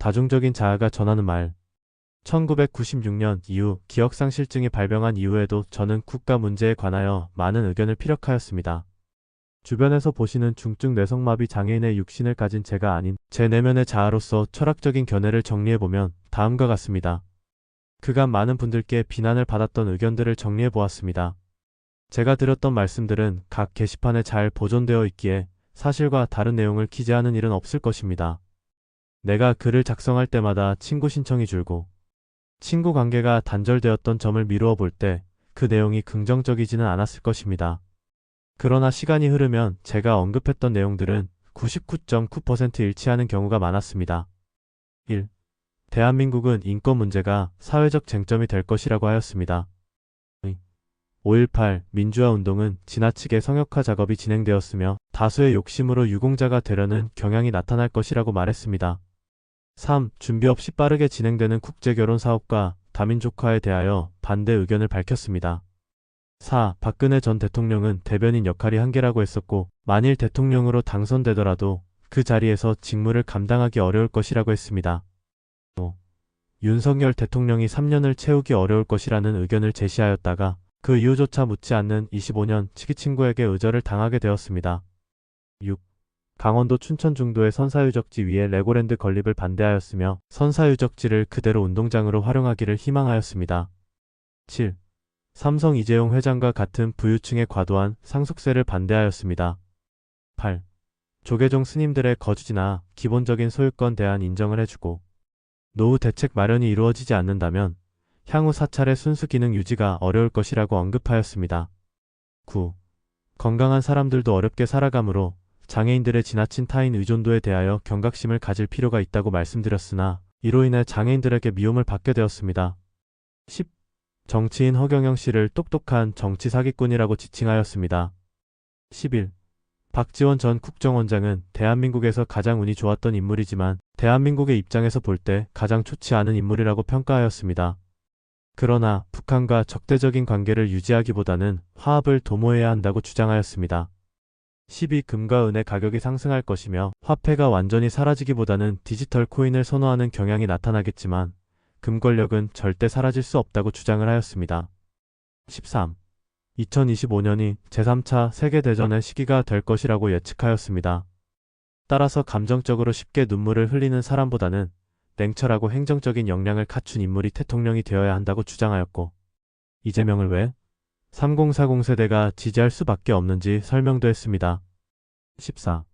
다중적인 자아가 전하는 말. 1996년 이후 기억상실증이 발병한 이후에도 저는 국가 문제에 관하여 많은 의견을 피력하였습니다. 주변에서 보시는 중증 뇌성마비 장애인의 육신을 가진 제가 아닌 제 내면의 자아로서 철학적인 견해를 정리해보면 다음과 같습니다. 그간 많은 분들께 비난을 받았던 의견들을 정리해보았습니다. 제가 드렸던 말씀들은 각 게시판에 잘 보존되어 있기에 사실과 다른 내용을 기재하는 일은 없을 것입니다. 내가 글을 작성할 때마다 친구 신청이 줄고 친구 관계가 단절되었던 점을 미루어 볼 때 그 내용이 긍정적이지는 않았을 것입니다. 그러나 시간이 흐르면 제가 언급했던 내용들은 99.9% 일치하는 경우가 많았습니다. 1. 대한민국은 인권 문제가 사회적 쟁점이 될 것이라고 하였습니다. 5.18 민주화 운동은 지나치게 성역화 작업이 진행되었으며 다수의 욕심으로 유공자가 되려는 경향이 나타날 것이라고 말했습니다. 3. 준비 없이 빠르게 진행되는 국제결혼 사업과 다민족화에 대하여 반대 의견을 밝혔습니다. 4. 박근혜 전 대통령은 대변인 역할이 한계라고 했었고 만일 대통령으로 당선되더라도 그 자리에서 직무를 감당하기 어려울 것이라고 했습니다. 5. 윤석열 대통령이 3년을 채우기 어려울 것이라는 의견을 제시하였다가 그 이유조차 묻지 않는 25년 치기 친구에게 의절을 당하게 되었습니다. 6. 강원도 춘천 중도의 선사유적지 위에 레고랜드 건립을 반대하였으며 선사유적지를 그대로 운동장으로 활용하기를 희망하였습니다. 7. 삼성 이재용 회장과 같은 부유층의 과도한 상속세를 반대하였습니다. 8. 조계종 스님들의 거주지나 기본적인 소유권 대한 인정을 해주고 노후 대책 마련이 이루어지지 않는다면 향후 사찰의 순수 기능 유지가 어려울 것이라고 언급하였습니다. 9. 건강한 사람들도 어렵게 살아가므로 장애인들의 지나친 타인 의존도에 대하여 경각심을 가질 필요가 있다고 말씀드렸으나 이로 인해 장애인들에게 미움을 받게 되었습니다. 10. 정치인 허경영 씨를 똑똑한 정치 사기꾼이라고 지칭하였습니다. 11. 박지원 전 국정원장은 대한민국에서 가장 운이 좋았던 인물이지만 대한민국의 입장에서 볼 때 가장 좋지 않은 인물이라고 평가하였습니다. 그러나 북한과 적대적인 관계를 유지하기보다는 화합을 도모해야 한다고 주장하였습니다. 12. 금과 은의 가격이 상승할 것이며 화폐가 완전히 사라지기보다는 디지털 코인을 선호하는 경향이 나타나겠지만 금 권력은 절대 사라질 수 없다고 주장을 하였습니다. 13. 2025년이 제3차 세계대전의 시기가 될 것이라고 예측하였습니다. 따라서 감정적으로 쉽게 눈물을 흘리는 사람보다는 냉철하고 행정적인 역량을 갖춘 인물이 대통령이 되어야 한다고 주장하였고 이재명을 왜 3040 세대가 지지할 수밖에 없는지 설명도 했습니다. 14.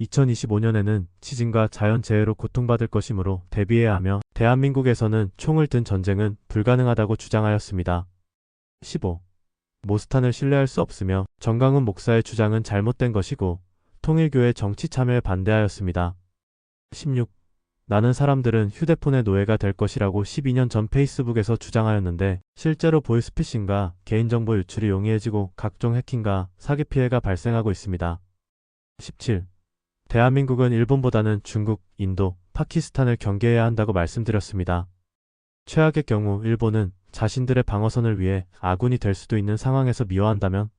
2025년에는 지진과 자연재해로 고통받을 것이므로 대비해야 하며 대한민국에서는 총을 든 전쟁은 불가능하다고 주장하였습니다. 15. 모스탄을 신뢰할 수 없으며 정강훈 목사의 주장은 잘못된 것이고 통일교의 정치 참여에 반대하였습니다. 16. 나는 사람들은 휴대폰의 노예가 될 것이라고 12년 전 페이스북에서 주장하였는데 실제로 보이스피싱과 개인정보 유출이 용이해지고 각종 해킹과 사기 피해가 발생하고 있습니다. 17. 대한민국은 일본보다는 중국, 인도, 파키스탄을 경계해야 한다고 말씀드렸습니다. 최악의 경우 일본은 자신들의 방어선을 위해 아군이 될 수도 있는 상황에서 미워한다면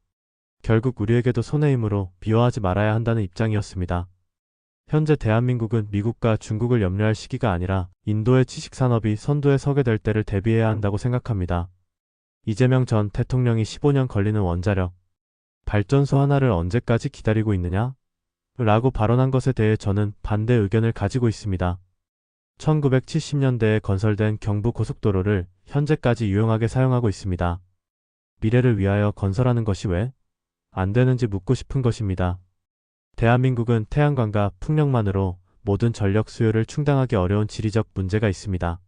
결국 우리에게도 손해이므로 미워하지 말아야 한다는 입장이었습니다. 현재 대한민국은 미국과 중국을 염려할 시기가 아니라 인도의 지식산업이 선두에 서게 될 때를 대비해야 한다고 생각합니다. 이재명 전 대통령이 15년 걸리는 원자력 발전소 하나를 언제까지 기다리고 있느냐? 라고 발언한 것에 대해 저는 반대 의견을 가지고 있습니다. 1970년대에 건설된 경부 고속도로를 현재까지 유용하게 사용하고 있습니다. 미래를 위하여 건설하는 것이 왜 안 되는지 묻고 싶은 것입니다. 대한민국은 태양광과 풍력만으로 모든 전력 수요를 충당하기 어려운 지리적 문제가 있습니다.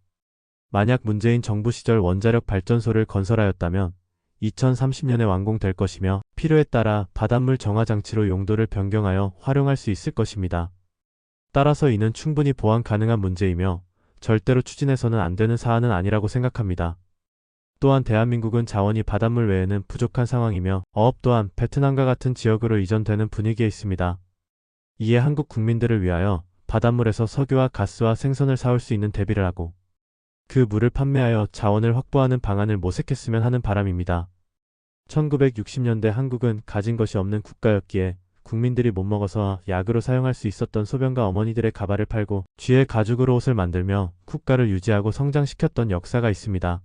만약 문재인 정부 시절 원자력 발전소를 건설하였다면 2030년에 완공될 것이며 필요에 따라 바닷물 정화 장치로 용도를 변경하여 활용할 수 있을 것입니다. 따라서 이는 충분히 보완 가능한 문제이며 절대로 추진해서는 안 되는 사안은 아니라고 생각합니다. 또한 대한민국은 자원이 바닷물 외에는 부족한 상황이며 어업 또한 베트남과 같은 지역으로 이전되는 분위기에 있습니다. 이에 한국 국민들을 위하여 바닷물에서 석유와 가스와 생선을 사올 수 있는 대비를 하고 그 물을 판매하여 자원을 확보하는 방안을 모색했으면 하는 바람입니다. 1960년대 한국은 가진 것이 없는 국가였기에 국민들이 못 먹어서 약으로 사용할 수 있었던 소변과 어머니들의 가발을 팔고 쥐의 가죽으로 옷을 만들며 국가를 유지하고 성장시켰던 역사가 있습니다.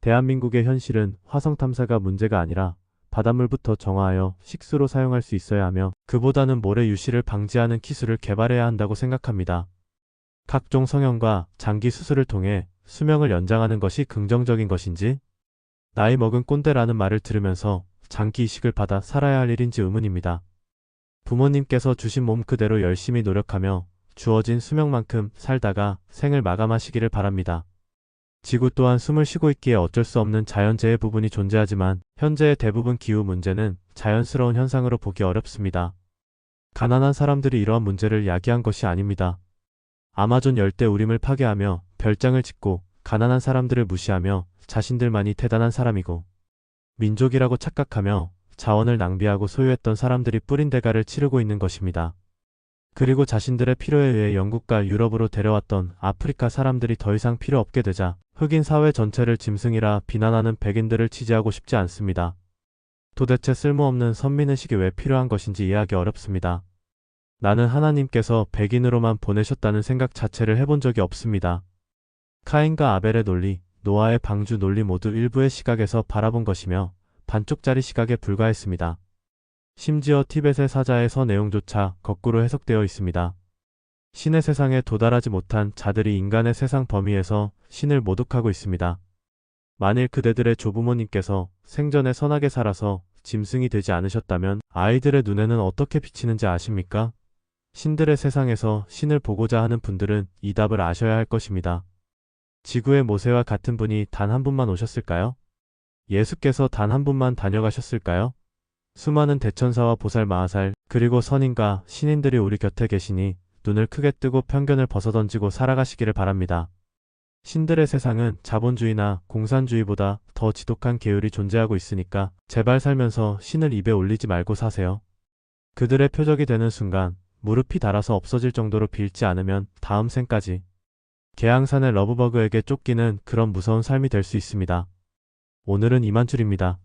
대한민국의 현실은 화성 탐사가 문제가 아니라 바닷물부터 정화하여 식수로 사용할 수 있어야 하며 그보다는 모래 유실을 방지하는 기술을 개발해야 한다고 생각합니다. 각종 성형과 장기 수술을 통해 수명을 연장하는 것이 긍정적인 것인지 나이 먹은 꼰대라는 말을 들으면서 장기 이식을 받아 살아야 할 일인지 의문입니다. 부모님께서 주신 몸 그대로 열심히 노력하며 주어진 수명만큼 살다가 생을 마감하시기를 바랍니다. 지구 또한 숨을 쉬고 있기에 어쩔 수 없는 자연재해 부분이 존재하지만 현재의 대부분 기후 문제는 자연스러운 현상으로 보기 어렵습니다. 가난한 사람들이 이러한 문제를 야기한 것이 아닙니다. 아마존 열대 우림을 파괴하며 별장을 짓고 가난한 사람들을 무시하며 자신들만이 대단한 사람이고 민족이라고 착각하며 자원을 낭비하고 소유했던 사람들이 뿌린 대가를 치르고 있는 것입니다. 그리고 자신들의 필요에 의해 영국과 유럽으로 데려왔던 아프리카 사람들이 더 이상 필요 없게 되자 흑인 사회 전체를 짐승이라 비난하는 백인들을 지지하고 싶지 않습니다. 도대체 쓸모없는 선민의식이 왜 필요한 것인지 이해하기 어렵습니다. 나는 하나님께서 백인으로만 보내셨다는 생각 자체를 해본 적이 없습니다. 카인과 아벨의 논리, 노아의 방주 논리 모두 일부의 시각에서 바라본 것이며 반쪽짜리 시각에 불과했습니다. 심지어 티벳의 사자의 서 내용조차 거꾸로 해석되어 있습니다. 신의 세상에 도달하지 못한 자들이 인간의 세상 범위에서 신을 모독하고 있습니다. 만일 그대들의 조부모님께서 생전에 선하게 살아서 짐승이 되지 않으셨다면 아이들의 눈에는 어떻게 비치는지 아십니까? 신들의 세상에서 신을 보고자 하는 분들은 이 답을 아셔야 할 것입니다. 지구의 모세와 같은 분이 단 한 분만 오셨을까요? 예수께서 단 한 분만 다녀가셨을까요? 수많은 대천사와 보살 마하살 그리고 선인과 신인들이 우리 곁에 계시니 눈을 크게 뜨고 편견을 벗어던지고 살아가시기를 바랍니다. 신들의 세상은 자본주의나 공산주의보다 더 지독한 계율이 존재하고 있으니까 제발 살면서 신을 입에 올리지 말고 사세요. 그들의 표적이 되는 순간 무릎이 닳아서 없어질 정도로 빌지 않으면 다음 생까지 개항산의 러브버그에게 쫓기는 그런 무서운 삶이 될 수 있습니다. 오늘은 이만 줄입니다.